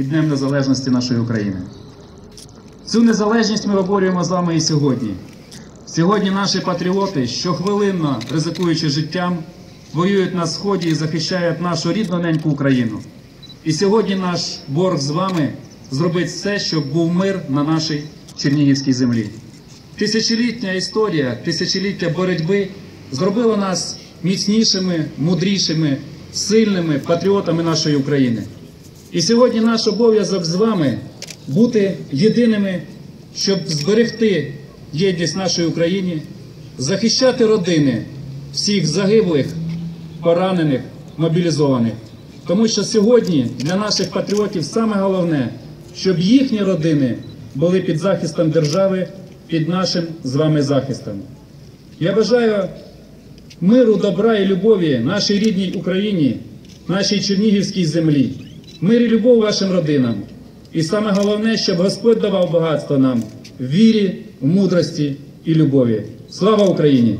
і Днем Незалежності нашої України. Цю незалежність ми виборюємо з вами і сьогодні. Сьогодні наші патріоти, щохвилинно ризикуючи життям, воюють на сході і захищають нашу рідну неньку Україну. І сьогодні наш борг з вами зробить все, щоб був мир на нашій Чернігівській землі. Тисячолітня історія, тисячоліття боротьби зробило нас міцнішими, мудрішими, сильними патріотами нашої України. І сьогодні наш обов'язок з вами бути єдиними, щоб зберегти єдність нашої України, захищати родини всіх загиблих, поранених, мобілізованих. Тому що сьогодні для наших патріотів саме головне, щоб їхні родини були під захистом держави, під нашим з вами захистом. Я бажаю миру, добра і любові нашій рідній Україні, нашій Чернігівській землі, мир і любов вашим родинам. І саме головне, щоб Господь давав багатство нам в вірі, в мудрості і любові. Слава Україні!